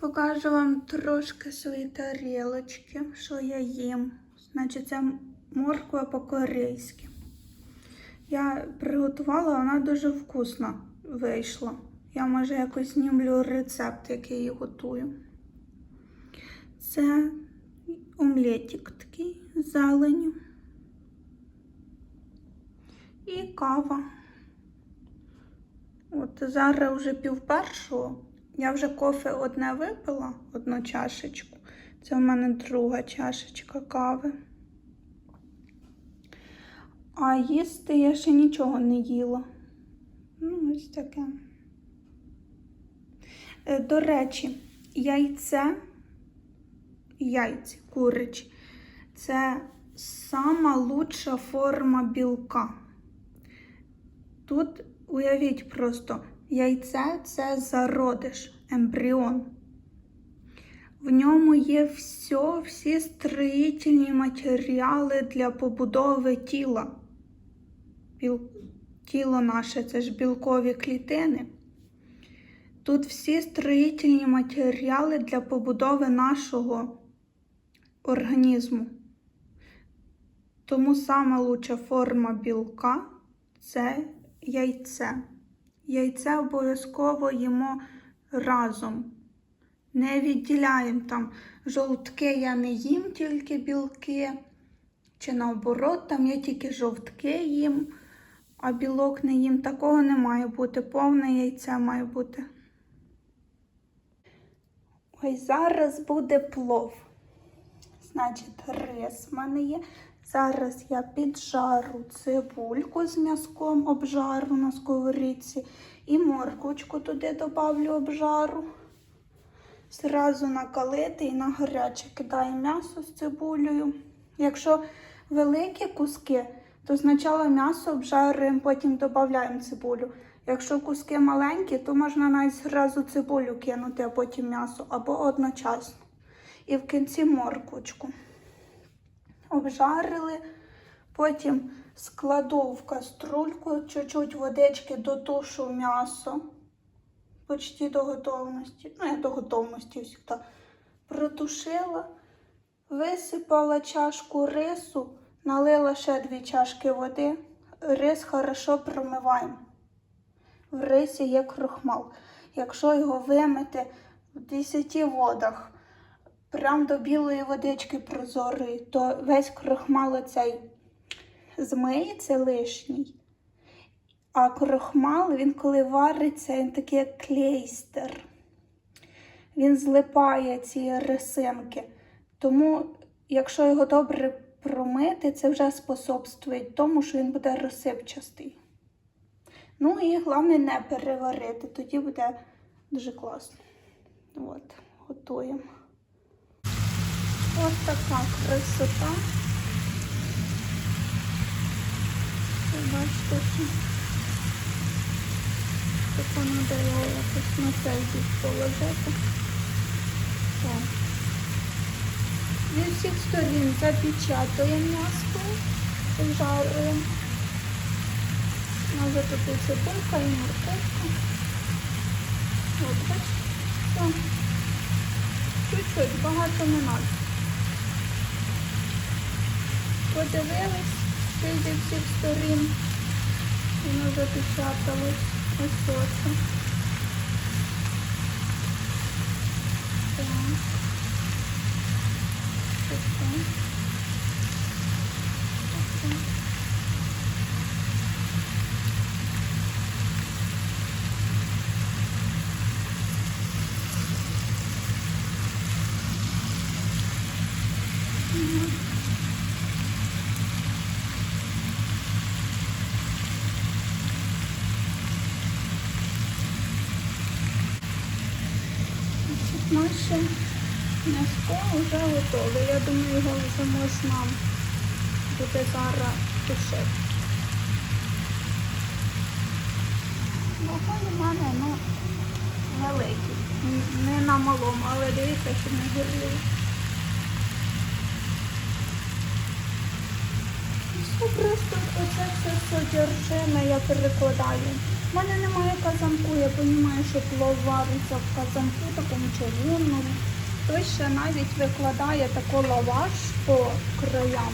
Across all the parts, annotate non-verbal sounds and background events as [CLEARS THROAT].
Покажу вам трошки свої тарілочки, що я їм. Значить, це морква по-корейськи. Я приготувала, вона дуже вкусна вийшла. Я може якось знімлю рецепт, який її готую. Це омлетик такий з зеленю. І кава. От зараз вже пів першого. Я вже кофе одне випила, одну чашечку. Це в мене друга чашечка кави. А їсти я ще нічого не їла. Ну, ось таке. Е, До речі, яйце, яйці курячі, це сама лучша форма білка. Тут уявіть просто, яйце це зародиш, ембріон. В ньому є все, всі строїтельні матеріали для побудови тіла. Біл... Тіло наше це ж білкові клітини. Тут всі строїтельні матеріали для побудови нашого організму. Тому сама лучша форма білка це яйце. Яйце обов'язково їмо разом. Не відділяємо там жовтки я не їм тільки білки. Чи наоборот, там я тільки жовтки їм, а білок не їм. Такого не має бути. Повне яйце має бути. Ой, зараз буде плов. Значить, рис в мене є. Зараз я піджару цибульку з м'язком, обжару на сковорідці і морквочку туди добавлю обжару. Зразу накалити і на гаряче кидаю м'ясо з цибулею. Якщо великі куски, то спочатку м'ясо обжарюємо, потім додаємо цибулю. Якщо куски маленькі, то можна навіть зразу цибулю кинути, а потім м'ясо або одночасно. І в кінці морквочку обжарили, потім складу в каструльку, чуть-чуть водички дотушу м'ясо, почти до готовності. Ну, я до готовності завжди протушила, висипала чашку рису, налила ще дві чашки води. Рис хорошо промиваємо. В рисі є крохмал. Якщо його вимити в 10 водах, прям до білої водички прозорої, то весь крохмал оцей змиється лишній. А крохмал, він коли вариться, він такий як клейстер. Він злипає ці рисинки. Тому, якщо його добре промити, це вже способствує тому, що він буде розсипчастий. Ну і головне не переварити, тоді буде дуже класно. От, готуємо. Ось така красота. Бачите, що так воно дає якось на цей бік положити. Так. Зі всіх сторін запечатуємо м'ясо і жаруємо. Може тут і цибулька, і морковка. От, бачите? Чуть-чуть, багато не треба. Подивились, зі всіх сторін. Воно запечаталось. Ось оце. Так. Ось так. Ось Значить, Наше м'яско вже готове. Я думаю, його вже можна буде зараз тушити. Вогонь у мене ну, великий. Не на малому, але дивіться, що не горіло. Просто оце все содержиме я перекладаю У мене немає казанку, я розумію, що плов вариться в казанку, такому чавунному. Хтось ще навіть викладає тако лаваш по краям.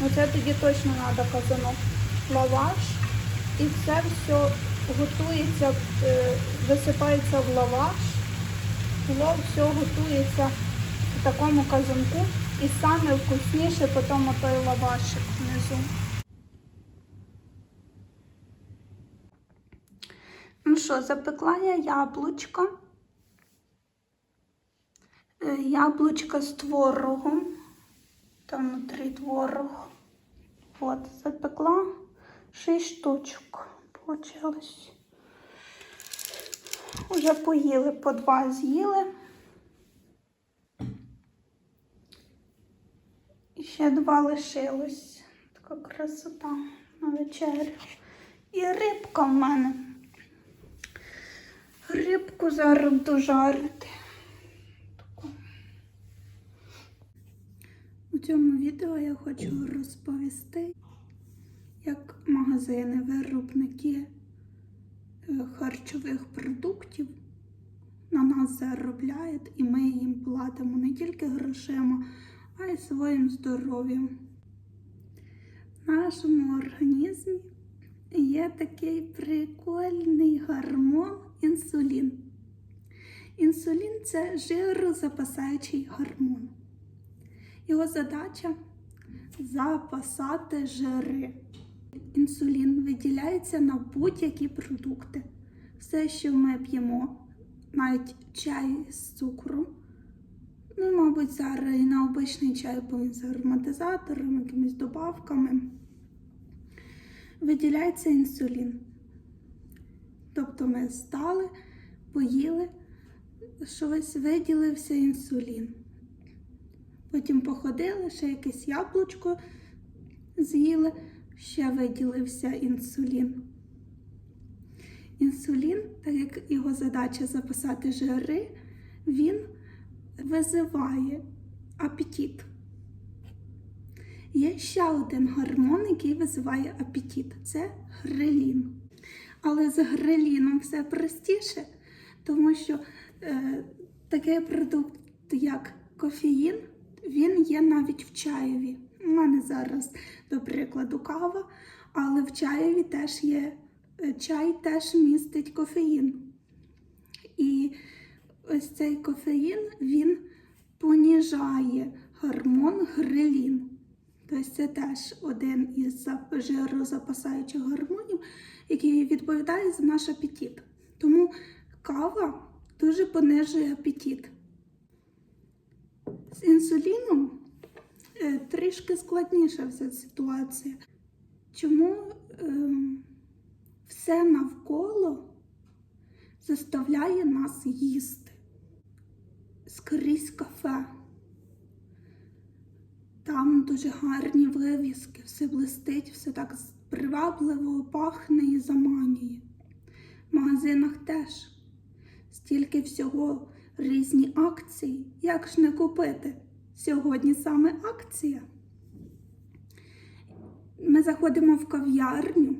Ну це тоді точно треба казанок. Лаваш. І це все готується, е, висипається в лаваш. Плов все готується в такому казанку. І саме вкусніше потім отой лавашик внизу. Ну що, запекла я яблучко. Яблучко з творогом. Там внутрі творог. От, запекла. Шість штучок получилось. Уже поїли, по два з'їли. І ще два лишилось. Така красота на вечерю. І рибка в мене. Рибку зараз буду жарити. Таку. У цьому відео я хочу розповісти, як магазини, виробники е, харчових продуктів на нас заробляють, і ми їм платимо не тільки грошима, а й своїм здоров'ям. В нашому організмі є такий прикольний гормон інсулін. Інсулін це жирозапасаючий гормон. Його задача запасати жири. Інсулін виділяється на будь-які продукти. Все, що ми п'ємо, навіть чай з цукром. Ну, мабуть, зараз і на обичний чай, бо з ароматизатором, якимись добавками. Виділяється інсулін. Тобто ми стали, поїли, щось виділився інсулін. Потім походили, ще якесь яблучко з'їли, ще виділився інсулін. Інсулін, так як його задача запасати жири, він визиває апетит. Є ще один гормон, який визиває апетит це грелін. Але з греліном все простіше, тому що е, такий продукт, як кофеїн, він є навіть в чаєві. У мене зараз, до прикладу, кава, але в чаєві теж є е, чай теж містить кофеїн. І ось цей кофеїн він поніжає гормон грелін. Тобто це теж один із жирозапасаючих гормонів, який відповідає за наш апетит. Тому кава дуже понижує апетит. З інсуліном е, трішки складніша вся ситуація. Чому ем, все навколо заставляє нас їсти? Скрізь кафе. Там дуже гарні вивіски, все блистить, все так привабливо пахне і заманює. В магазинах теж стільки всього різні акції. Як ж не купити? Сьогодні саме акція. Ми заходимо в кав'ярню.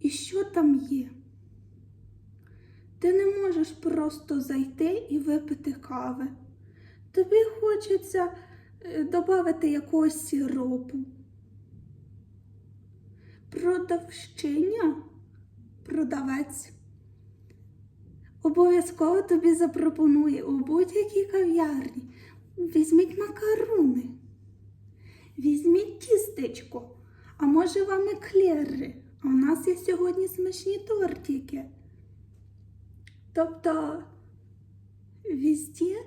І що там є? Ти не можеш просто зайти і випити кави. Тобі хочеться додати якогось сиропу. Продавщиня, продавець обов'язково тобі запропонує у будь-якій кав'ярні. Візьміть макаруни, візьміть тістечко, а може вам еклери. А у нас є сьогодні смачні тортики. Тобто везде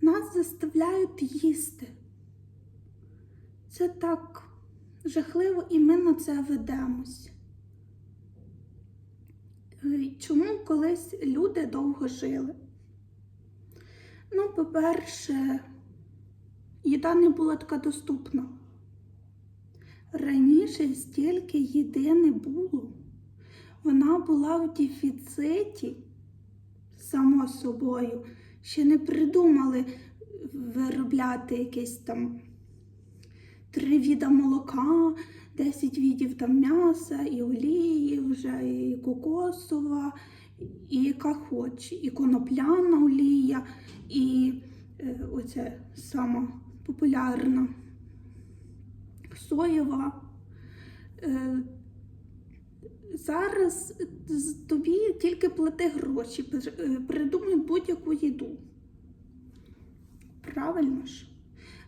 нас заставляють їсти. Це так жахливо, і ми на це ведемось. Чому колись люди довго жили? Ну, по-перше, їда не була така доступна. Раніше стільки їди не було. Вона була в дефіциті, само собою. Ще не придумали виробляти якесь там три віда молока, 10 видів там м'яса, і олії, вже і кокосова, і яка хоч, і конопляна олія, і е, оце сама популярна соєва. Е, Зараз тобі тільки плати гроші, е, придумай будь-яку їду. Правильно ж?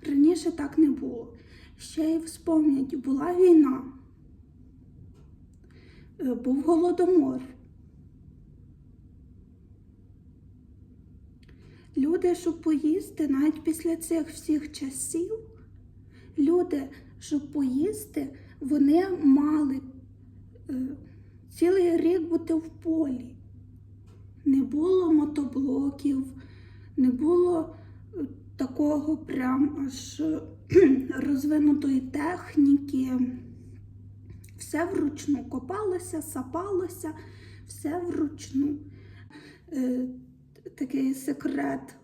Раніше так не було. Ще й вспомнять, була війна, е, був голодомор. Люди, щоб поїсти, навіть після цих всіх часів, люди, щоб поїсти, вони мали е, цілий рік бути в полі. Не було мотоблоків, не було е, такого прям аж [CLEARS THROAT] розвинутої техніки. Все вручну копалося, сапалося, все вручну. Е, Такий секрет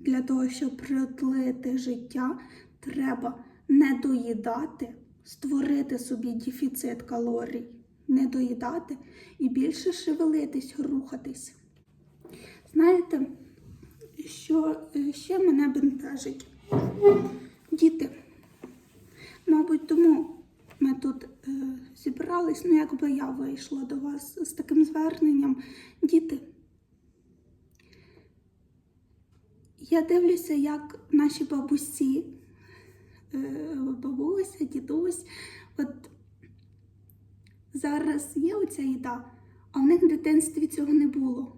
для того, щоб продлити життя, треба не доїдати, створити собі дефіцит калорій, не доїдати і більше шевелитись, рухатись. Знаєте, що е, ще мене бентежить? Діти. Мабуть, тому ми тут е, зібрались, ну якби я вийшла до вас з таким зверненням. Діти. Я дивлюся, як наші бабусі, е, бабуся, дідусь, от зараз є оця їда, а в них в дитинстві цього не було.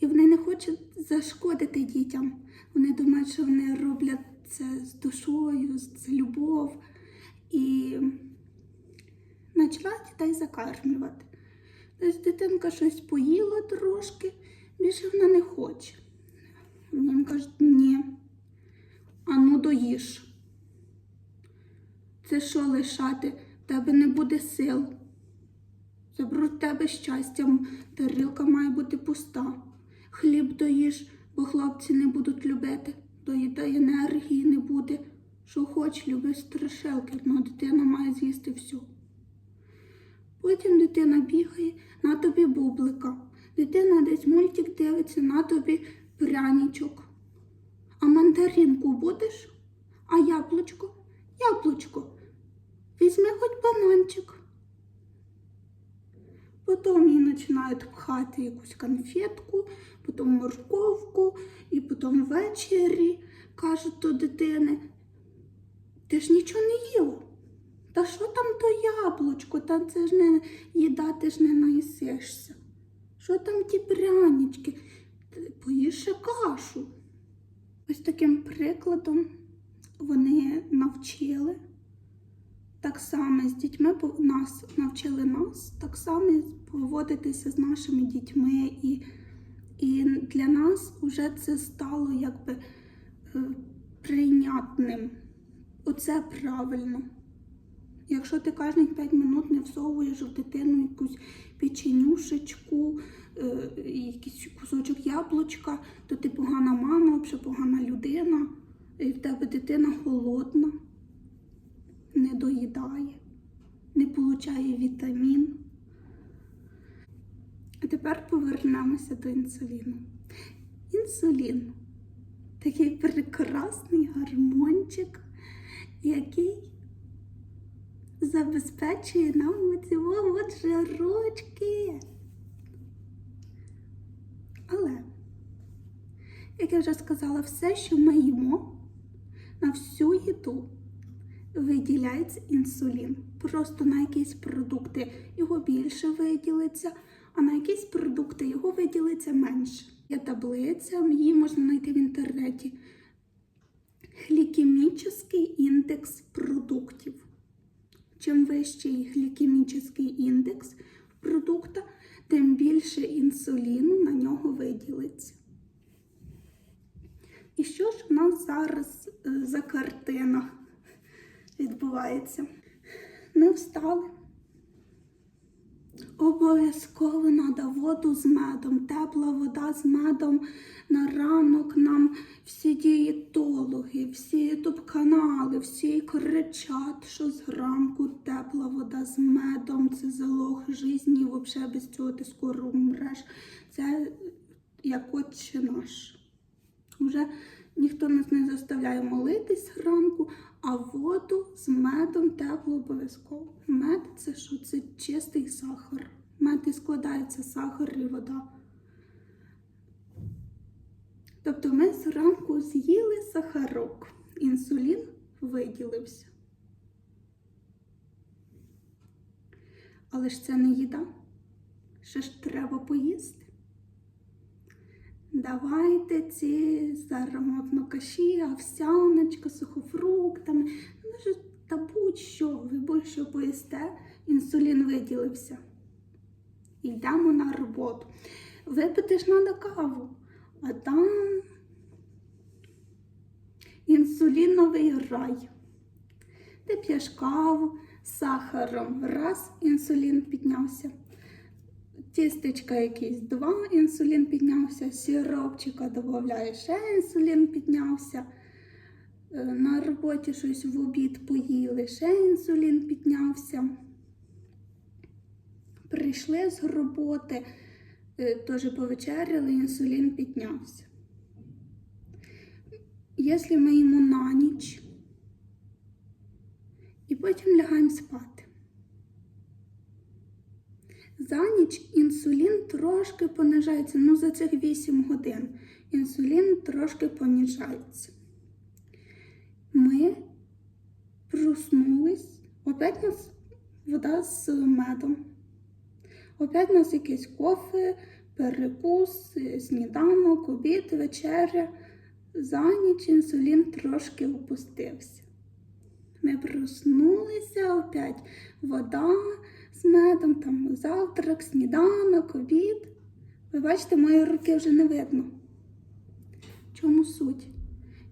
І вони не хочуть зашкодити дітям. Вони думають, що вони роблять це з душою, з любов. І почала дітей закармлювати. Тобто дитинка щось поїла трошки, більше вона не хоче. Їм кажуть, ні. А ну доїж. Це що лишати? В тебе не буде сил. Заберуть тебе щастям, тарілка має бути пуста. Хліб доїж, бо хлопці не будуть любити. Доїдай енергії не буде. Що хоч, люби страшилки, але дитина має з'їсти все. Потім дитина бігає, на тобі бублика. Дитина десь мультик дивиться, на тобі пряничок. А мандаринку будеш? А яблучко? Яблучко. Візьми хоч бананчик. Потім їй починають пхати якусь конфетку, потім морковку, і потім ввечері кажуть до дитини, ти ж нічого не їла. Та що там то яблучко? Та це ж не їда, ти ж не наїсишся. Що там ті прянички? Ти Поїж ще кашу. Ось таким прикладом вони навчили. Так само з дітьми нас навчили нас, так само поводитися з нашими дітьми. І, і для нас вже це стало якби е, прийнятним. Оце правильно. Якщо ти кожних 5 минут не всовуєш в дитину якусь печенюшечку, е, якийсь кусочок яблучка, то ти погана мама, взагалі погана людина, і в тебе дитина холодна, не доїдає, не получає вітамін. А тепер повернемося до інсуліну. Інсулін такий прекрасний гармончик, який забезпечує нам оці от жирочки. Але, як я вже сказала, все, що ми їмо на всю їду, виділяється інсулін. Просто на якісь продукти його більше виділиться, а на якісь продукти його виділиться менше. Є таблиця, її можна знайти в інтернеті. Глікемічний індекс продуктів. Чим вищий глікемічний індекс продукта, тим більше інсуліну на нього виділиться. І що ж в нас зараз е, за картина відбувається? Ми встали, Обов'язково треба воду з медом, тепла вода з медом на ранок нам всі дієтологи, всі ютуб-канали, всі кричать, що зранку тепла вода з медом, це залог житті, взагалі без цього ти скоро умреш. Це як отче наш. Уже ніхто нас не заставляє молитись зранку, а воду з медом тепло обов'язково. Мед це що? Це чистий сахар. Мед і складається сахар і вода. Тобто ми зранку з'їли сахарок, інсулін виділився. Але ж це не їда. Ще ж треба поїсти. Давайте ці зарамотно каші, овсяночка, сухофруктами. Ну, та будь-що, ви будь-що поїсте, інсулін виділився. Йдемо на роботу. Випити ж треба каву, а там інсуліновий рай. Ти п'єш каву з сахаром, раз інсулін піднявся. Тістечка якісь два, інсулін піднявся, сиропчика додаєш, ще інсулін піднявся. Е, На роботі щось в обід поїли, ще інсулін піднявся. Прийшли з роботи, е, теж повечеряли, інсулін піднявся. Якщо ми їмо на ніч і потім лягаємо спати. За ніч інсулін трошки понижається, ну за цих 8 годин інсулін трошки понижається. Ми проснулись, опять нас вода з медом. Опять у нас якийсь кофе, перекус, сніданок, обід, вечеря. За ніч інсулін трошки опустився. Ми проснулися опять вода з медом, там завтрак, сніданок, обід. Ви бачите, мої руки вже не видно. В чому суть?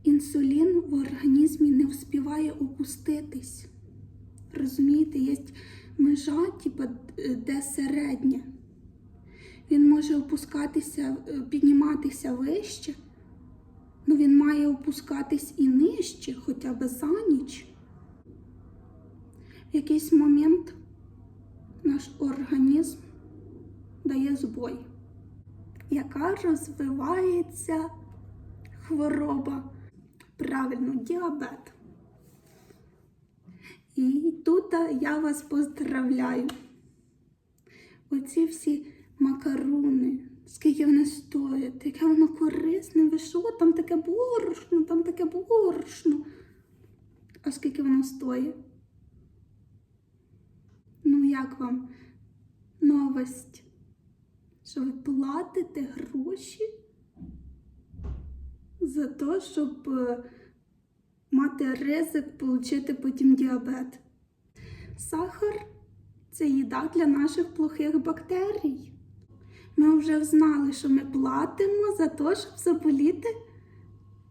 Інсулін в організмі не вспіває опуститись. Розумієте, є межа, типу, де середня. Він може опускатися, е, підніматися вище, але він має опускатись і нижче, хоча б за ніч. В якийсь момент наш організм дає збой, яка розвивається хвороба, правильно, діабет. І тут я вас поздравляю. Оці всі макаруни, скільки вони стоять, яке воно корисне, ви що, там таке борошно, там таке борошно. А скільки воно стоїть? Ну, як вам новость? Що ви платите гроші за те, щоб е, мати ризик отримати потім діабет? Сахар це їда для наших плохих бактерій. Ми вже знали, що ми платимо за те, щоб заболіти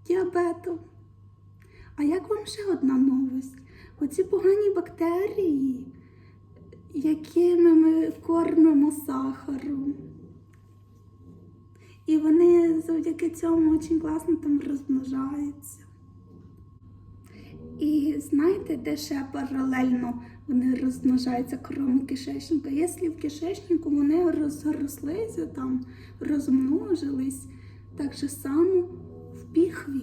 діабетом. А як вам ще одна новость? Оці погані бактерії, якими ми кормимо сахаром. І вони завдяки цьому дуже класно там розмножаються. І знаєте, де ще паралельно вони розмножаються, крім кишечника? Якщо в кишечнику вони розрослися, там, розмножились, так же само в піхві,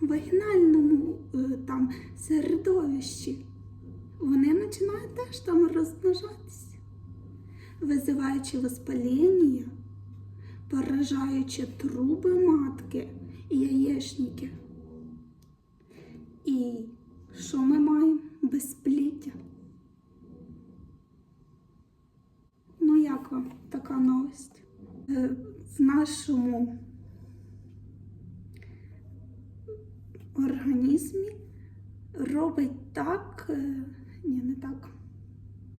в вагінальному е, там середовищі, вони починають теж там розмножатися, визиваючи воспаління, поражаючи труби матки і яєчники. І що ми маємо? Безпліття. Ну, як вам така новость? Е, В нашому організмі робить так, е, ні, не так.